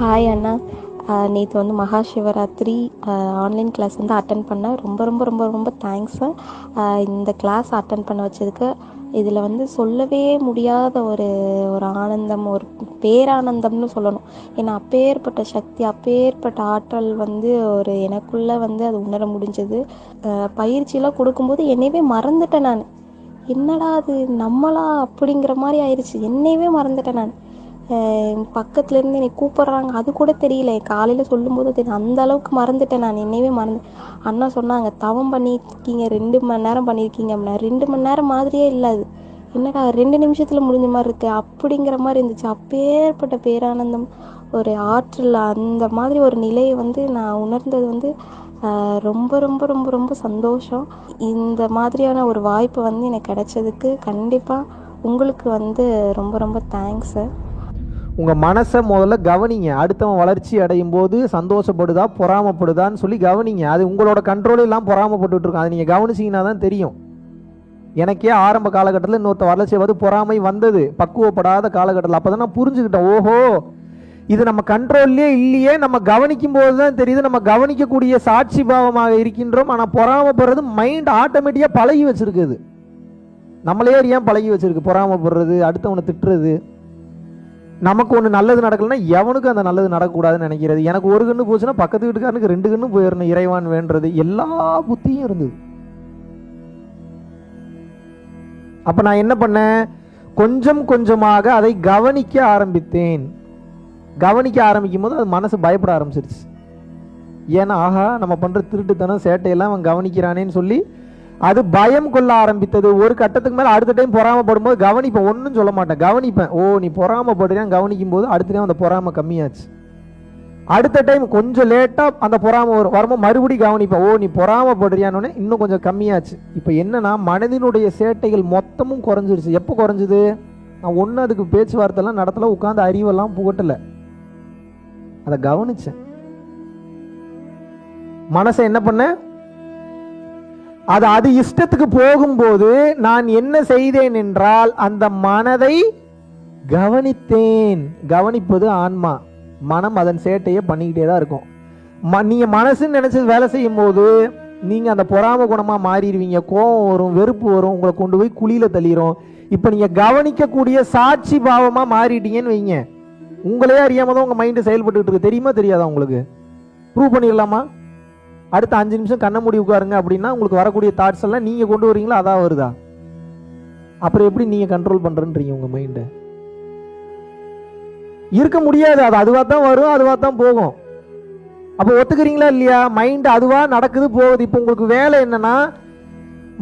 Hi அண்ணா. நேற்று வந்து Maha Shivaratri online class வந்து அட்டன் பண்ணேன். ரொம்ப ரொம்ப ரொம்ப ரொம்ப தேங்க்ஸு இந்த கிளாஸ் அட்டன் பண்ண வச்சதுக்கு இதில் வந்து சொல்லவே முடியாத ஒரு ஒரு ஆனந்தம் ஒரு பேரானந்தம்னு சொல்லணும். ஏன்னா அப்பேற்பட்ட சக்தி அப்பேற்பட்ட ஆற்றல் வந்து ஒரு எனக்குள்ளே வந்து அது உணர முடிஞ்சது. பயிற்சியெலாம் கொடுக்கும்போது என்னையவே மறந்துட்டேன் நான். என்னடா அது நம்மளா அப்படிங்கிற மாதிரி ஆயிடுச்சு என்னையவே மறந்துட்டேன் நான். பக்கத்துலேருந்து என்னை கூப்பிட்றாங்க. அது கூட தெரியல. காலையில் சொல்லும்போது தெரியும் அந்த அளவுக்கு மறந்துட்டேன் நான். என்னையவே மறந்து அண்ணா சொன்னாங்க தவம் பண்ணியிருக்கீங்க ரெண்டு மணி நேரம் பண்ணியிருக்கீங்க அப்படின்னா ரெண்டு மணி நேரம் மாதிரியே இல்லை அது. என்னடா ரெண்டு நிமிஷத்தில் முடிஞ்ச மாதிரி இருக்குது அப்படிங்கிற மாதிரி இருந்துச்சு. அப்பேற்பட்ட பேரானந்தம் ஒரு ஆற்றல் அந்த மாதிரி ஒரு நிலையை வந்து நான் உணர்ந்தது வந்து ரொம்ப ரொம்ப ரொம்ப ரொம்ப சந்தோஷம். இந்த மாதிரியான ஒரு வாய்ப்பு வந்து எனக்கு கிடைச்சதுக்கு கண்டிப்பாக உங்களுக்கு வந்து ரொம்ப ரொம்ப தேங்க்ஸு உங்கள் மனசை முதல்ல கவனிங்க. அடுத்தவன் வளர்ச்சி அடையும் போது சந்தோஷப்படுதா பொறாமப்படுதான்னு சொல்லி கவனிங்க. அது உங்களோட கண்ட்ரோல் எல்லாம் பொறாமப்பட்டுட்டு இருக்கும் அதை நீங்கள் கவனிச்சிங்கன்னா தான் தெரியும். எனக்கே ஆரம்ப காலகட்டத்தில் இன்னொருத்த வளர்ச்சியை வந்து பொறாமை வந்தது. பக்குவப்படாத காலகட்டத்தில். அப்போ தான் நான் புரிஞ்சுக்கிட்டேன். ஓஹோ இது நம்ம கண்ட்ரோல்லே இல்லையே. நம்ம கவனிக்கும் போது தான் தெரியுது. நம்ம கவனிக்கக்கூடிய சாட்சி பாவமாக இருக்கின்றோம். ஆனால் பொறாமப்படுறது மைண்ட் ஆட்டோமேட்டிக்காக பழகி வச்சிருக்குது. நம்மளே ஏன் பழகி வச்சிருக்கு? பொறாமப்படுறது அடுத்தவனை திட்டுறது. நமக்கு ஒன்று நல்லது நடக்கலைன்னா எவனுக்கும் அந்த நல்லது நடக்கக்கூடாதுன்னு நினைக்கிறது? எனக்கு ஒரு கண்ணு போச்சுன்னா பக்கத்து வீட்டுக்காரனுக்கு ரெண்டு கண்ணு போயிடணும் இறைவான் வேண்டது எல்லா புத்தியும் இருந்தது. அப்போ நான் என்ன பண்ணேன்? கொஞ்சம் கொஞ்சமாக அதை கவனிக்க ஆரம்பித்தேன். கவனிக்க ஆரம்பிக்கும் போது அது மனசு பயப்பட ஆரம்பிச்சிருச்சு. ஏன்னா ஆஹா நம்ம பண்ணுற திருட்டுத்தனம் சேட்டையெல்லாம் அவன் கவனிக்கிறானேன்னு சொல்லி அது பயம் கொள்ள ஆரம்பித்தது. ஒரு கட்டத்துக்கு மேலே அடுத்த டைம் பொறாமப்படும் போது கவனிப்பேன். ஒன்றும் சொல்ல மாட்டேன். கவனிப்பேன். ஓ நீ பொறாமப்படுறியான்னு கவனிக்கும் போது அடுத்த டைம் அந்த பொறாமை கம்மியாச்சு. அடுத்த டைம் கொஞ்சம் லேட்டாக அந்த பொறாமை வரும். வரும்போது மறுபடியும் கவனிப்பேன். ஓ நீ பொறாமப்படுறியான்னு இன்னும் கொஞ்சம் கம்மியாச்சு. இப்போ என்னன்னா மனதினுடைய சேட்டைகள் மொத்தமும் குறைஞ்சிருச்சு. எப்போ குறைஞ்சிது? நான் ஒன்றும் அதுக்கு பேச்சுவார்த்தைலாம் நடத்தல உட்காந்து அறிவெல்லாம் புகட்டலை. அதை கவனிச்சேன். மனசை என்ன பண்ணேன்? அது அது இஷ்டத்துக்கு போகும்போது நான் என்ன செய்தேன் என்றால் அந்த மனதை கவனித்தேன். கவனிப்பது ஆன்மா. மனம் அதன் சேட்டையை பண்ணிக்கிட்டே தான் இருக்கும். ம நீங்கள் மனசுன்னு நினச்சி வேலை செய்யும் போது நீங்கள் அந்த பொறாம குணமாக மாறிடுவீங்க. கோபம் வரும் வெறுப்பு வரும் உங்களை கொண்டு போய் குழியில் தள்ளிடும் இப்போ நீங்கள் கவனிக்கக்கூடிய சாட்சி பாவமாக மாறிட்டீங்கன்னு வைங்க. உங்களே அறியாமல் தான் உங்கள் மைண்டு செயல்பட்டுக்கிட்டு இருக்கு. தெரியுமா தெரியாதா உங்களுக்கு? ப்ரூவ் பண்ணிடலாமா? அடுத்த அஞ்சு நிமிஷம் கண்ணை மூடி உட்காருங்க அப்படின்னா உங்களுக்கு வரக்கூடிய தாட்ஸ் எல்லாம் நீங்கள் கொண்டு வரீங்களா? அதான் வருதா? அப்புறம் எப்படி நீங்கள் கண்ட்ரோல் பண்ணுறன்றீங்க உங்கள் மைண்டை இருக்க முடியாது. அது அதுவாக தான் வரும் அதுவாக தான் போகும். அப்போ ஒத்துக்கிறீங்களா இல்லையா? மைண்டு அதுவாக நடக்குது போகுது. இப்போ உங்களுக்கு வேலை என்னன்னா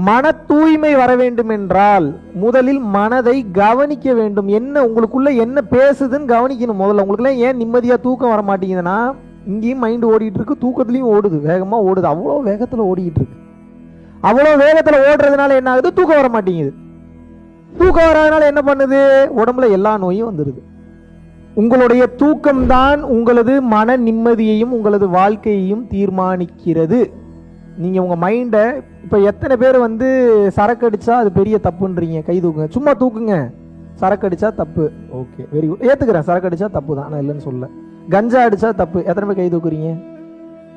மன தூய்மை வர வேண்டும் என்றால் முதலில் மனதை கவனிக்க வேண்டும். என்ன உங்களுக்குள்ள என்ன பேசுதுன்னு கவனிக்கணும். முதல்ல உங்களுக்குலாம் ஏன் நிம்மதியாக தூக்கம் வர மாட்டேங்குதுன்னா இங்கேயும் மைண்ட் ஓடிட்டு இருக்கு தூக்கத்துலயும் ஓடுது. வேகமா ஓடுது. அவ்வளோ வேகத்துல ஓடிட்டு இருக்கு அவ்வளோ வேகத்துல ஓடுறதுனால என்ன ஆகுது? தூக்கம் வர மாட்டேங்குது. தூக்கம் வராதனால என்ன பண்ணுது? உடம்புல எல்லா நோயும் வந்துடுது உங்களுடைய தூக்கம்தான் உங்களது மன நிம்மதியையும் உங்களது வாழ்க்கையையும் தீர்மானிக்கிறது. நீங்கள் உங்கள் மைண்டை இப்போ எத்தனை பேர் வந்து சரக்கு அடித்தா அது பெரிய தப்புன்றீங்க? கை தூக்குங்க. சும்மா தூக்குங்க. சரக்கு அடித்தா தப்பு. ஓகே வெரி குட் ஏற்றுக்கிறேன் சரக்கு அடித்தா தப்பு தான். நான் இல்லைன்னு சொல்ல கஞ்சா அடித்தா தப்பு. எத்தனை பேர் கை தூக்குறீங்க?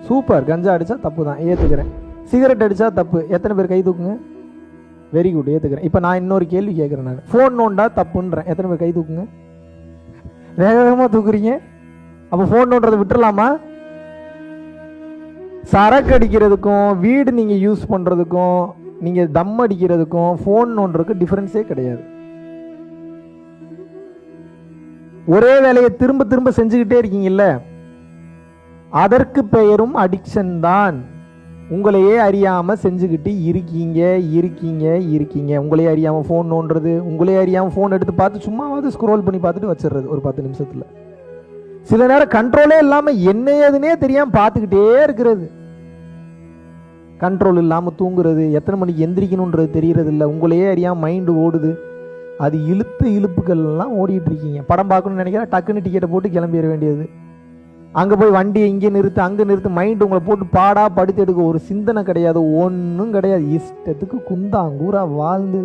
சூப்பர். கஞ்சா அடித்தா தப்பு தான் ஏற்றுக்கிறேன் சிகரெட் அடித்தா தப்பு. எத்தனை பேர் கை தூக்குங்க? வெரி குட் ஏற்றுக்கிறேன் இப்போ நான் இன்னொரு கேள்வி கேட்குறேன் நான். ஃபோன் நோண்டா தப்புன்றேன். எத்தனை பேர் கை தூக்குங்க? வேக வேகமாக தூக்குறீங்க? அப்போ ஃபோன் நோன்றதை விட்டுறலாமா? சரக்கு அடிக்கிறதுக்கும் வீடு நீங்கள் யூஸ் பண்ணுறதுக்கும் நீங்கள் தம் அடிக்கிறதுக்கும் ஃபோன் நோண்டுறதுக்கு டிஃப்ரென்ஸே கிடையாது. ஒரே வேலையை திரும்ப திரும்ப செஞ்சுக்கிட்டே இருக்கீங்கல்ல? அதற்கு பெயரும் அடிக்ஷன் தான். உங்களையே அறியாமல் செஞ்சுக்கிட்டு இருக்கீங்க இருக்கீங்க இருக்கீங்க. உங்களையே அறியாமல் ஃபோன் நோண்டுறது உங்களே அறியாமல் ஃபோன் எடுத்து பார்த்து சும்மாவது ஸ்க்ரோல் பண்ணி பார்த்துட்டு வச்சிடுறது ஒரு பத்து நிமிஷத்தில். சில நேரம் கண்ட்ரோலே இல்லாமல் என்ன ஏதுனே தெரியாமல் பார்த்துக்கிட்டே இருக்கிறது. கண்ட்ரோல் இல்லாமல் தூங்குறது எத்தனை மணிக்கு எந்திரிக்கணுன்றது தெரியறதில்ல. உங்களையே அறியாமல் மைண்டு ஓடுது. அது இழுத்து இழுப்புகள்லாம் ஓடிட்டு இருக்கீங்க படம் பார்க்கணும்னு நினைக்கிறா டக்குன்னு டிக்கெட்டை போட்டு கிளம்பிட வேண்டியது. அங்கே போய் வண்டியை இங்கே நிறுத்து அங்கே நிறுத்து மைண்ட் உங்களை போட்டு பாடா படுத்து எடுக்க ஒரு சிந்தனை கிடையாது ஒன்றும் கிடையாது. இஷ்டத்துக்கு குந்தாங்கூரா வாழ்ந்து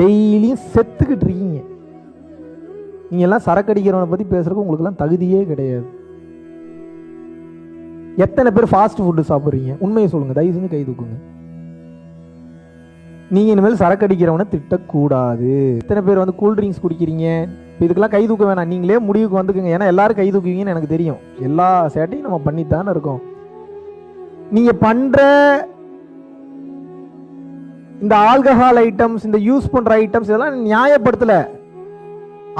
டெய்லியும் செத்துக்கிட்டு இருக்கீங்க. நீங்க எல்லாம் சரக்கு அடிக்கிறவனை பத்தி பேசுறதுக்கு தகுதியே கிடையாது. எத்தனை பேர் ஃபாஸ்ட் ஃபுட்டு சாப்பிட்றீங்க? உண்மையை சொல்லுங்கள் தயவு செஞ்சு கை தூக்குங்க. நீங்கள் இனிமேல் சரக்கு அடிக்கிறவனை திட்டக்கூடாது. இத்தனை பேர் வந்து கூல் ட்ரிங்க்ஸ் குடிக்கிறீங்க? இப்போ இதுக்கெல்லாம் கை தூக்க வேணாம். நீங்களே முடிவுக்கு வந்துக்குங்க. ஏன்னா எல்லாரும் கை தூக்குவீங்கன்னு எனக்கு தெரியும். எல்லா சேட்டையும் நம்ம பண்ணித்தானே இருக்கோம். நீங்க பண்ற இந்த ஆல்கஹால் ஐட்டம்ஸ் இந்த யூஸ் பண்ற ஐட்டம்ஸ் இதெல்லாம் நியாயப்படுத்தல.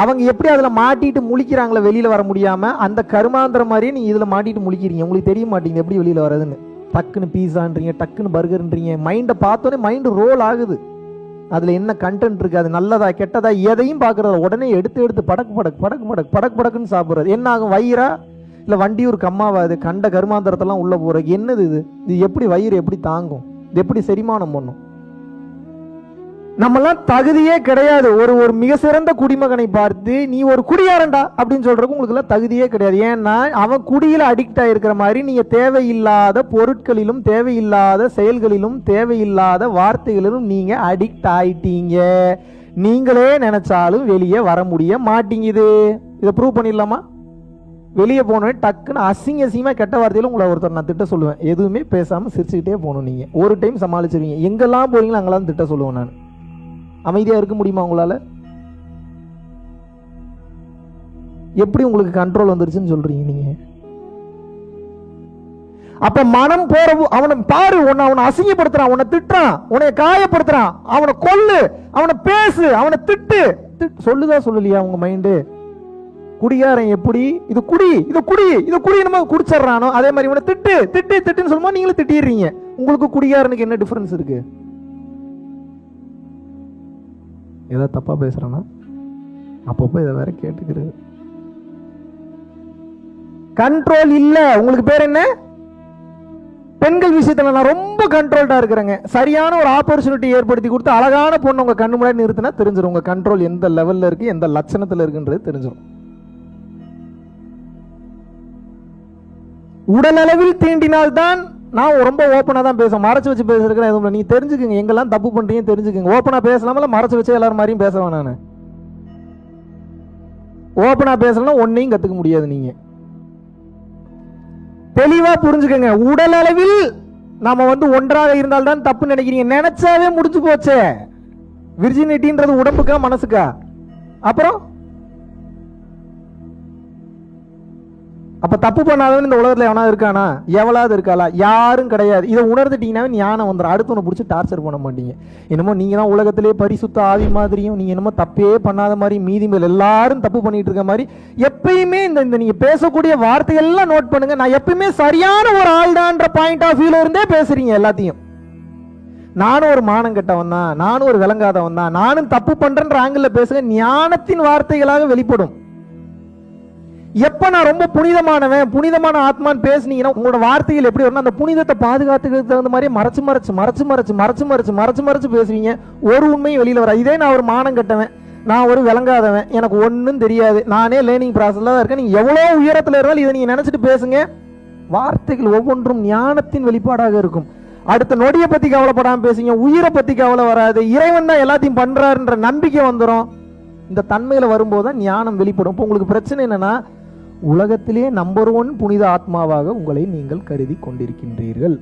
அவங்க எப்படி அதில் மாட்டிட்டு முழிக்கிறாங்களே வெளியில் வர முடியாமல் அந்த கருமாந்திர மாதிரியே நீங்கள் இதில் மாட்டிட்டு முழிக்கிறீங்க. உங்களுக்கு தெரிய மாட்டேங்குது எப்படி வெளியில் வர்றதுன்னு. டக்குன்னு பீஸான்றீங்க டக்குன்னு பர்கர்ன்றீங்க. மைண்டை பார்த்தோன்னே மைண்டு ரோல் ஆகுது. அதில் என்ன கண்டென்ட் இருக்குது அது நல்லதா கெட்டதா எதையும் பார்க்குறத உடனே எடுத்து எடுத்து படக்கு படக்கு படக்கு படக்கு படக்கு படக்குன்னு சாப்பிட்றது. என்ன ஆகும் வயிறா? இல்லை வண்டியூர் கம்மாவாது கண்ட கருமாந்திரத்தெல்லாம் உள்ளே போகிறது என்னது இது? இது எப்படி வயிறு எப்படி தாங்கும்? இது எப்படி செரிமானம் பண்ணும்? நம்மலாம் தகுதியே கிடையாது. ஒரு ஒரு மிக சிறந்த குடிமகனை பார்த்து நீ ஒரு குடியாரண்டா அப்படின்னு சொல்றதுக்கு உங்களுக்கு எல்லாம் தகுதியே கிடையாது. ஏன்னா அவன் குடியில் அடிக்ட் ஆயிருக்கிற மாதிரி நீங்க தேவையில்லாத பொருட்களிலும் தேவையில்லாத செயல்களிலும் தேவையில்லாத வார்த்தைகளிலும் நீங்க அடிக்ட் ஆயிட்டீங்க. நீங்களே நினைச்சாலும் வெளியே வர முடிய மாட்டேங்குது. இதை ப்ரூவ் பண்ணிடலாமா? வெளியே போனோடனே டக்குன்னு அசிங்க அசிங்கமாக கெட்ட வார்த்தையில உங்களை ஒருத்தர் நான் திட்ட சொல்லுவேன். எதுவுமே பேசாமல் சிரிச்சுக்கிட்டே போகணும் நீங்கள் ஒரு டைம் சமாளிச்சிருவீங்க. எங்கெல்லாம் போகிறீங்களோ அங்கெல்லாம் திட்ட சொல்லுவேன் நான். அமைதியாக இருக்க முடியுமா உங்களால? எப்படி உங்களுக்கு கண்ட்ரோல் வந்துருச்சுன்னு சொல்றீங்க நீங்க? அப்ப மனம் போற அவனை பாரு உன்னை அவனை அசிங்கப்படுத்துறான் உன்னை திட்டுறான் உன்னை காயப்படுத்துறான் அவனை கொல்லு அவனை பேசு அவனை திட்டு. திட்டு- சொல்லுதா சொல்லலையா உங்க மைண்டு குடிகாரன் எப்படி? இது குடி இது குடி இது குடி நம்ம குடிச்சிடுறானோ அதே மாதிரி இவனை திட்டு திட்டு திட்டுன்னு சொல்லுமா நீங்களும் திட்டிடுறீங்க. உங்களுக்கு குடிகாரனுக்கு என்ன டிஃபரன்ஸ் இருக்கு? ஏதாவது தப்பா பேசுறேன்னா அப்பப்போ இதை வேற கேட்டுக்கிறது. கண்ட்ரோல் இல்ல. உங்களுக்கு பேர் என்ன? பெண்கள் விஷயத்துல நான் ரொம்ப கண்ட்ரோல்டா இருக்கிறேங்க. சரியான ஒரு ஆப்பர்ச்சுனிட்டி ஏற்படுத்தி கொடுத்து அழகான பொண்ணு உங்க கண்ணு முன்னாடி நிறுத்தினா தெரிஞ்சிடும் உங்க கண்ட்ரோல் எந்த லெவல்ல இருக்கு எந்த லட்சணத்துல இருக்குன்றது தெரிஞ்சிடும் உடல் அளவில் தீண்டினால்தான் நான் ரொம்ப ஓப்பனாக தான் பேசுவேன். மறைச்சு வச்சு பேசுறதுக்கு எதுவும் இல்லை. நீங்க தெரிஞ்சுக்கங்க. எங்கெல்லாம் தப்பு பண்ணுறீங்க தெரிஞ்சுக்கங்க. ஓப்பனாக பேசலாமல மறைச்சு வச்சு எல்லாரும் மாதிரியும் பேசுவேன் நான். ஓப்பனாக பேசலாம் ஒன்றையும் கற்றுக்க முடியாது நீங்கள் தெளிவாக புரிஞ்சுக்கங்க. உடல் அளவில் நம்ம வந்து ஒன்றாக இருந்தால்தான் தப்பு நினைக்கிறீங்க. நினைச்சாவே முடிஞ்சு போச்சே. விர்ஜினிட்டின்றது உடம்புக்கா மனசுக்கா? அப்புறம்? அப்போ தப்பு பண்ணாதவன் இந்த உலகத்தில் எவனா இருக்கானா? எவளாவது இருக்காளா? யாரும் கிடையாது. இதை உணர்ந்துட்டீங்கன்னா ஞானம் வந்துடும் அடுத்தவனை பிடிச்சி டார்ச்சர் பண்ண மாட்டீங்க. என்னமோ நீங்கள் தான் உலகத்திலே பரிசுத்த ஆவி மாதிரியும் நீங்கள் என்னமோ தப்பே பண்ணாத மாதிரி மீதி மேல் எல்லாரும் தப்பு பண்ணிட்டு இருக்க மாதிரி எப்பயுமே இந்த இந்த நீங்கள் பேசக்கூடிய வார்த்தையெல்லாம் நோட் பண்ணுங்கள் நான் எப்பயுமே சரியான ஒரு ஆள்தான்ற பாயிண்ட் ஆஃப் வியூல இருந்தே பேசுறீங்க எல்லாத்தையும். நானும் ஒரு மானம் கெட்டவன் தான். நானும் ஒரு விளங்காதவன் தான். நானும் தப்பு பண்ணுறேன்ற ஆங்கிளில் பேசுங்க. ஞானத்தின் வார்த்தைகளாக வெளிப்படும். எப்போ நான் ரொம்ப புனிதமானவன் புனிதமான ஆத்மான்னு பேசுனீங்கன்னா உங்களோட வார்த்தைகள் எப்படி வரணும் அந்த புனிதத்தை பாதுகாத்துக்கிறதுக்கு தகுந்த மாதிரி மறைச்சு மறைச்சு மறைச்சு மறைச்சு மறைச்சு மறைச்சு மறைச்சு மறைச்சு பேசுவீங்க. ஒரு உண்மையும் வெளியில் வர இதே நான் ஒரு மானம் கட்டவன். நான் ஒரு விளங்காதவன். எனக்கு ஒன்றும் தெரியாது. நானே லேர்னிங் ப்ராசஸில் தான் இருக்கேன். நீங்கள் எவ்வளோ உயரத்தில் இருந்தாலும் இதை நீங்கள் நினச்சிட்டு பேசுங்க. வார்த்தைகள் ஒவ்வொன்றும் ஞானத்தின் வெளிப்பாடாக இருக்கும். அடுத்த நொடியை பற்றி கவலைப்படாமல் பேசுங்க. உயிரை பற்றி கவலை வராது. இறைவன் தான் எல்லாத்தையும் பண்ணுறாருன்ற நம்பிக்கை வந்துடும் இந்த தன்மையில் வரும்போது தான் ஞானம் வெளிப்படும். இப்போ உங்களுக்கு பிரச்சனை என்னென்னா உலகத்திலே நம்பர் ஒன் புனித ஆத்மாவாக உங்களை நீங்கள் கருதி கொண்டிருக்கின்றீர்கள்.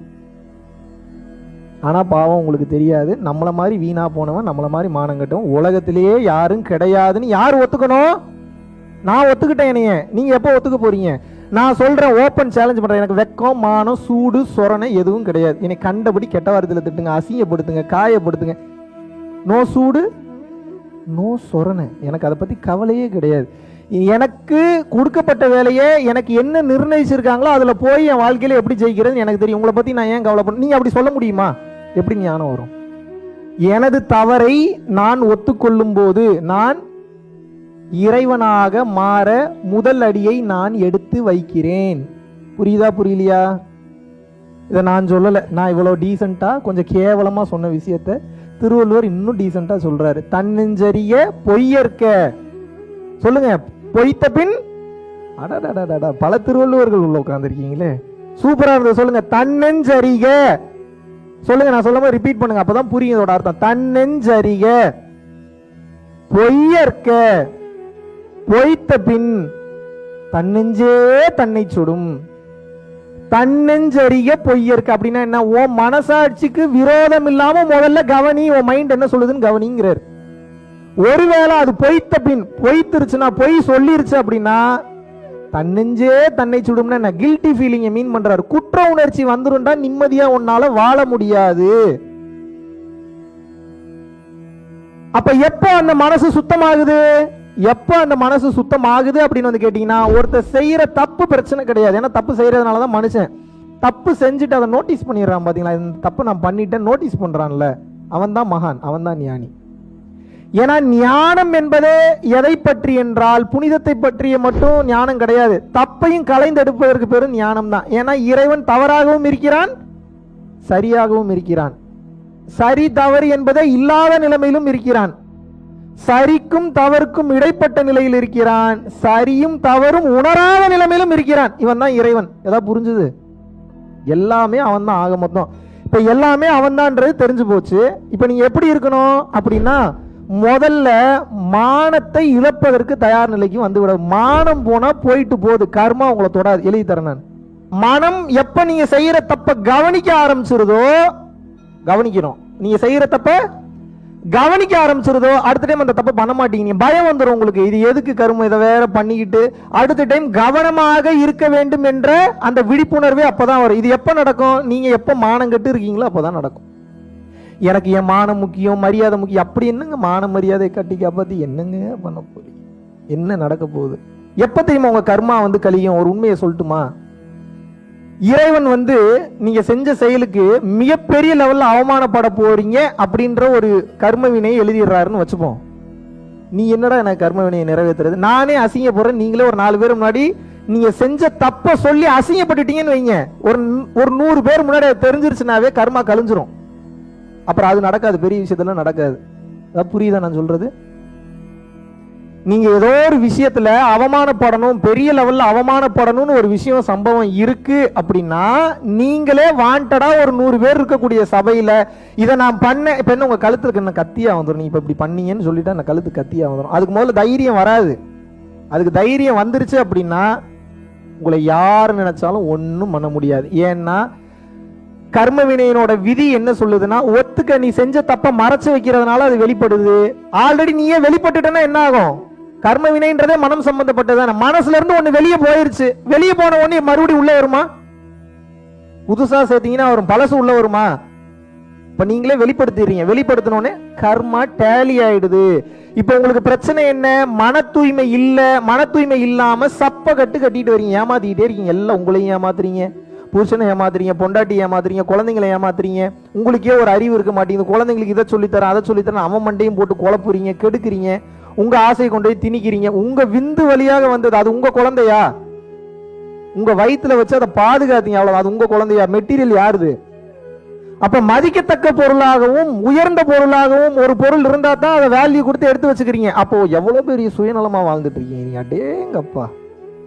ஆனால் பாவம் உங்களுக்கு தெரியாது. நம்மளை மாதிரி வீணா போனவன் நம்மளை மாதிரி மானம் கட்டவன் உலகத்திலேயே யாரும் கிடையாதுன்னு யார் ஒத்துக்கணும்? நான் ஒத்துக்கிட்டேன் என்னைய. நீங்கள் எப்போ ஒத்துக்க போறீங்க? நான் சொல்கிறேன் ஓப்பன் சேலஞ்ச் பண்ணுறேன் எனக்கு வெக்கம் மானம் சூடு சொரணை எதுவும் கிடையாது. என்னை கண்டபடி கெட்ட வாரத்தில் திட்டுங்க அசிங்கப்படுத்துங்க காயப்படுத்துங்க. நோ சூடு நோ சொரணை. எனக்கு அதை பற்றி கவலையே கிடையாது. எனக்கு கொடுக்கப்பட்ட வேலையை எனக்கு என்ன நிர்ணயிச்சிருக்காங்களோ அதில் போய் என் வாழ்க்கையில் எப்படி ஜெயிக்கிறதுன்னு எனக்கு தெரியும். உங்களை பற்றி நான் ஏன் கவலைப்பட நீங்கள் அப்படி சொல்ல முடியுமா? எப்படி ஞானம் வரும்? எனது தவறை நான் ஒத்துக்கொள்ளும் போது நான் இறைவனாக மாற முதல் அடியை நான் எடுத்து வைக்கிறேன். புரியுதா புரியலையா? இதை நான் சொல்லலை. நான் இவ்வளோ டீசெண்டாக கொஞ்சம் கேவலமாக சொன்ன விஷயத்த திருவள்ளுவர் இன்னும் டீசெண்டாக சொல்கிறாரு தன்னெஞ்சறிய பொய்யற்க. சொல்லுங்க பொய்த்த பின் அடடடடடா பல திருவள்ளுவர்கள் உள்ள உட்காந்துருக்கீங்களே சூப்பரா இருந்தது சொல்லுங்க தன்னெஞ்சறிக. சொல்லுங்க நான் சொல்லாம ரிப்பீட் பண்ணுங்க அப்பதான் புரியும் இதோட அர்த்தம். தன்னெஞ்சறிக. பொய்யற்க. பொய்த்த பின் தன்னெஞ்சே தன்னை சுடும். தன்னெஞ்சறிய பொய்யருக்கு அப்படின்னா என்ன? உன் மனசாட்சிக்கு விரோதம் இல்லாம முதல்ல கவனி உன் மைண்ட் என்ன சொல்லுதுன்னு கவனிங்கிறார். ஒருவேளை அது பொய்த்த பின் பொய்த்துருச்சுன்னா பொய் சொல்லிருச்சு அப்படின்னா தன்னெஞ்சே தன்னை சுடும்னா என்ன கில்ட்டி ஃபீலிங்கை மீன் பண்றாரு. குற்ற உணர்ச்சி வந்துரும்டா நிம்மதியா உன்னால வாழ முடியாது. அப்ப எப்போ அந்த மனசு சுத்தமாகுது? எப்போ அந்த மனசு சுத்தமாகுது அப்படின்னு வந்து கேட்டீங்கன்னா ஒருத்தர் செய்யற தப்பு பிரச்சனை கிடையாது. ஏன்னா தப்பு செய்யறதுனால தான் மனுஷன். தப்பு செஞ்சுட்டு அதை நோட்டீஸ் பண்ணிடுறான் பாத்தீங்களா? இந்த தப்பு நான் பண்ணிட்டேன் நோட்டீஸ் பண்றான்ல. அவன் தான் மகான் அவன் தான் ஞானி. ஏன்னா ஞானம் என்பதே எதை பற்றி என்றால் புனிதத்தை பற்றிய மட்டும் ஞானம் கிடையாது. தப்பையும் கலைந்தெடுப்பதற்கு பெரும் ஞானம் தான். ஏன்னா இறைவன் தவறாகவும் இருக்கிறான் சரியாகவும் இருக்கிறான். சரி தவறு என்பதை இல்லாத நிலைமையிலும் இருக்கிறான். சரிக்கும் தவறுக்கும் இடைப்பட்ட நிலையில் இருக்கிறான். சரியும் தவறும் உணராத நிலைமையிலும் இருக்கிறான். இவன் தான் இறைவன். ஏதாவது புரிஞ்சுது? எல்லாமே அவன் தான் ஆக மொத்தம். இப்போ எல்லாமே அவன் தான்ன்றது தெரிஞ்சு போச்சு. இப்போ நீங்கள் எப்படி இருக்கணும் அப்படின்னா முதல்ல மானத்தை இழப்பதற்கு தயார் நிலைக்கு வந்து விட மானம் போனா போயிட்டு போகுது. கர்மா உங்களை தொடாது. எழுதி தரேன் நான். மனம் எப்ப நீங்க செய்யற தப்ப கவனிக்க ஆரம்பிச்சிருதோ கவனிக்கணும். நீங்க செய்யற தப்ப கவனிக்க ஆரம்பிச்சிருதோ அடுத்த டைம் அந்த தப்பை பண்ண மாட்டீங்க. பயம் வந்துடும் உங்களுக்கு. இது எதுக்கு கருமம்? இதை வேற பண்ணிக்கிட்டு அடுத்த டைம் கவனமாக இருக்க வேண்டும் என்ற அந்த விழிப்புணர்வே அப்பதான் வரும். இது எப்ப நடக்கும்? நீங்க எப்ப மானம் கட்டு இருக்கீங்களோ அப்பதான் நடக்கும். எனக்கு என் மானம் முக்கியம் மரியாதை முக்கியம். அப்படி என்னங்க மான மரியாதை கட்டி காப்பாத்தி என்னங்க பண்ண போறீங்க? என்ன நடக்க போகுது? எப்போ தெரியுமா உங்கள் கர்மா வந்து கழியும்? ஒரு உண்மையை சொல்லட்டுமா? இறைவன் வந்து நீங்க செஞ்ச செயலுக்கு மிகப்பெரிய லெவலில் அவமானப்பட போறீங்க அப்படின்ற ஒரு கர்ம வினையை எழுதிடுறாருன்னு வச்சுப்போம். நீ என்னடா எனக்கு கர்ம வினையை நிறைவேற்றுறது நானே அசிங்கப்படுறேன். நீங்களே ஒரு நாலு பேர் முன்னாடி நீங்க செஞ்ச தப்ப சொல்லி அசிங்கப்பட்டுட்டீங்கன்னு வைங்க. ஒரு ஒரு நூறு பேர் முன்னாடி தெரிஞ்சிருச்சுனாவே கர்மா கழிஞ்சிரும். அப்புறம் அது நடக்காது பெரிய விஷயத்துல நடக்காது. அதான் புரியுதா நான் சொல்றது? நீங்க ஏதோ ஒரு விஷயத்துல அவமானப்படணும் பெரிய லெவல்ல அவமானப்படணும்னு ஒரு விஷயம் சம்பவம் இருக்கு அப்படின்னா நீங்களே வாண்டடா ஒரு நூறு பேர் இருக்கக்கூடிய சபையில இதை நான் பண்ணேன் இப்ப என்ன உங்க கழுத்துக்கு என்ன கத்தியா வந்துடும் நீ இப்ப இப்படி பண்ணீங்கன்னு சொல்லிட்டு அந்த கழுத்து கத்தியா வந்துடும் அதுக்கு முதல்ல தைரியம் வராது. அதுக்கு தைரியம் வந்துருச்சு அப்படின்னா உங்களை யார் நினைச்சாலும் ஒன்றும் பண்ண முடியாது. ஏன்னா கர்ம வினையினோட விதி என்ன சொல்லுதுன்னா ஒத்துக்க நீ செஞ்ச தப்ப மறைச்சு வைக்கிறதுனால அது வெளிப்படுது. ஆல்ரெடி நீயே வெளிப்பட்டுட்டேன்னா என்ன ஆகும்? கர்ம வினைன்றதே மனம் சம்பந்தப்பட்டதான மனசுல இருந்து ஒண்ணு வெளியே போயிருச்சு. வெளியே போன உடனே மறுபடியும் உள்ள வருமா? புதுசா சேர்த்தீங்கன்னா வரும். பழசு உள்ள வருமா? இப்ப நீங்களே வெளிப்படுத்திடுறீங்க. வெளிப்படுத்தினோடனே கர்மா டேலி ஆயிடுது. இப்ப உங்களுக்கு பிரச்சனை என்ன? மன தூய்மை இல்ல. மன தூய்மை இல்லாம சப்ப கட்டு கட்டிட்டு வரீங்க. ஏமாத்திக்கிட்டே இருக்கீங்க. எல்லாம் உங்களையும் ஏமாத்துறீங்க. புருஷனை ஏமாத்துறீங்க பொண்டாட்டி ஏமாத்துறீங்க குழந்தைங்களை ஏமாத்துறீங்க. உங்களுக்கே ஒரு அறிவு இருக்க மாட்டேங்குது. குழந்தைங்களுக்கு இதை சொல்லித்தரேன் அதை சொல்லித்தரேன் அவன் மண்டையும் போட்டு குழப்புறீங்க கெடுக்குறீங்க. உங்க ஆசையை கொண்டு போய் திணிக்கிறீங்க. உங்க விந்து வழியாக வந்தது அது உங்க குழந்தையா? உங்க வயிற்றுல வச்சு அதை பாதுகாத்தீங்க அவ்வளோ அது உங்க குழந்தையா? மெட்டீரியல் யாருது? அப்ப மதிக்கத்தக்க பொருளாகவும் உயர்ந்த பொருளாகவும் ஒரு பொருள் இருந்தா தான் அதை வேல்யூ கொடுத்து எடுத்து வச்சுக்கிறீங்க. அப்போ எவ்வளவு பெரிய சுயநலமா வாழ்ந்துட்டு இருக்கீங்க. நீங்க அடேங்கப்பா.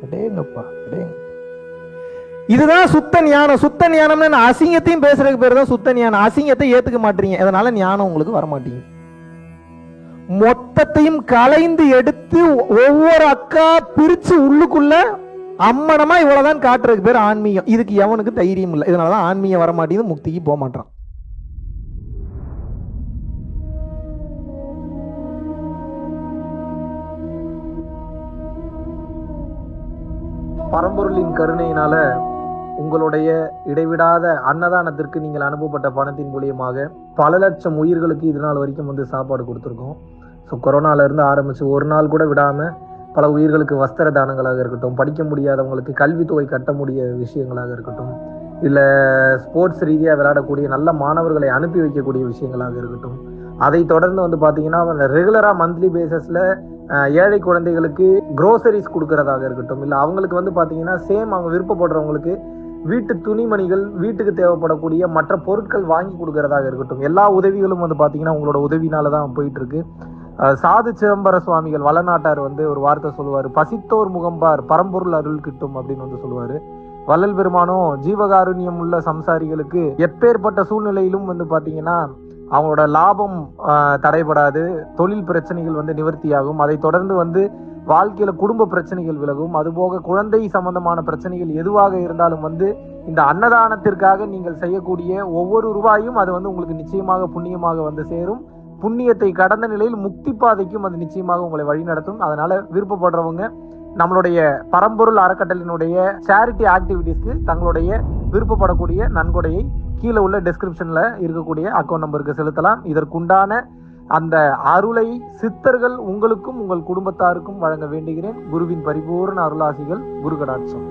அடேங்கப்பா. அடேங்க இதுதான் சுத்த ஞானம். சுத்த ஞானம்னு நான் அசிங்கத்தையும் பேசுறதுக்கு பேர் தான் சுத்த ஞானம். அசிங்கத்தை ஏத்துக்க மாட்டீங்க. அதனால ஞானம் உங்களுக்கு வரமாட்டீங்க மொத்தத்தையும் கலைந்து எடுத்து ஒவ்வொரு அக்கா பிரிச்சு உள்ளுக்குள்ள அம்மனமா இவ்வளவுதான் காட்டுறதுக்கு பேர் ஆன்மீகம். இதுக்கு எவனுக்கு தைரியம் இல்லை. இதனாலதான் ஆன்மீகம் வர மாட்டேங்குது. முக்திக்கு போக மாட்டான் பரம்பொருளின் கருணையினால உங்களுடைய இடைவிடாத அன்னதானத்திற்கு நீங்கள் அனுப்பப்பட்ட பணத்தின் மூலியமாக பல லட்சம் உயிர்களுக்கு இது நாள் வரைக்கும் வந்து சாப்பாடு கொடுத்துருக்கோம். ஸோ கொரோனாலேருந்து ஆரம்பித்து ஒரு நாள் கூட விடாமல் பல உயிர்களுக்கு வஸ்திர தானங்களாக இருக்கட்டும் படிக்க முடியாதவங்களுக்கு கல்வித்தொகை கட்ட முடிய விஷயங்களாக இருக்கட்டும் இல்லை ஸ்போர்ட்ஸ் ரீதியாக விளையாடக்கூடிய நல்ல மாணவர்களை அனுப்பி வைக்கக்கூடிய விஷயங்களாக இருக்கட்டும் அதை தொடர்ந்து வந்து பார்த்தீங்கன்னா ரெகுலராக மந்த்லி பேசஸில் ஏழை குழந்தைகளுக்கு குரோசரிஸ் கொடுக்கறதாக இருக்கட்டும் இல்லை அவங்களுக்கு வந்து பார்த்தீங்கன்னா சேம் அவங்க விருப்பப்படுறவங்களுக்கு வீட்டு துணிமணிகள் வீட்டுக்கு தேவைப்படக்கூடிய மற்ற பொருட்கள் வாங்கி கொடுக்கறதாக இருக்கட்டும். எல்லா உதவிகளும் வந்து பார்த்தீங்கன்னா உங்களோட உதவினால தான் போயிட்டு இருக்கு சாது சிதம்பர சுவாமிகள் வளநாட்டார் வந்து ஒரு வார்த்தை சொல்லுவார். பசித்தோர் முகம்பார் பரம்பொருள் அருள் கிட்டும் அப்படின்னு வந்து சொல்லுவார். வள்ளல் பெருமானும் ஜீவகாருண்யம் உள்ள சம்சாரிகளுக்கு எப்பேற்பட்ட சூழ்நிலையிலும் வந்து பார்த்தீங்கன்னா அவங்களோட லாபம் தடைபடாது. தொழில் பிரச்சனைகள் வந்து நிவர்த்தியாகும். அதை தொடர்ந்து வந்து வாழ்க்கையில குடும்ப பிரச்சனைகள் விலகும். அதுபோக குழந்தை சம்பந்தமான பிரச்சனைகள் எதுவாக இருந்தாலும் வந்து இந்த அன்னதானத்திற்காக நீங்கள் செய்யக்கூடிய ஒவ்வொரு ரூபாயும் அது வந்து உங்களுக்கு நிச்சயமாக புண்ணியமாக வந்து சேரும். புண்ணியத்தை கடந்த நிலையில் முக்தி பாதைக்கும் அது நிச்சயமாக உங்களை வழிநடத்தும் அதனால விருப்பப்படுறவங்க நம்மளுடைய பரம்பொருள் அறக்கட்டளினுடைய சேரிட்டி ஆக்டிவிட்டீஸ்க்கு தங்களுடைய விருப்பப்படக்கூடிய நன்கொடையை கீழே உள்ள டெஸ்கிரிப்ஷன்ல இருக்கக்கூடிய அக்கௌண்ட் நம்பருக்கு செலுத்தலாம். இதற்குண்டான அந்த அருளை சித்தர்கள் உங்களுக்கும் உங்கள் குடும்பத்தாருக்கும் வழங்க வேண்டுகிறேன். குருவின் பரிபூர்ண அருளாசிகள் குரு கடாட்சம்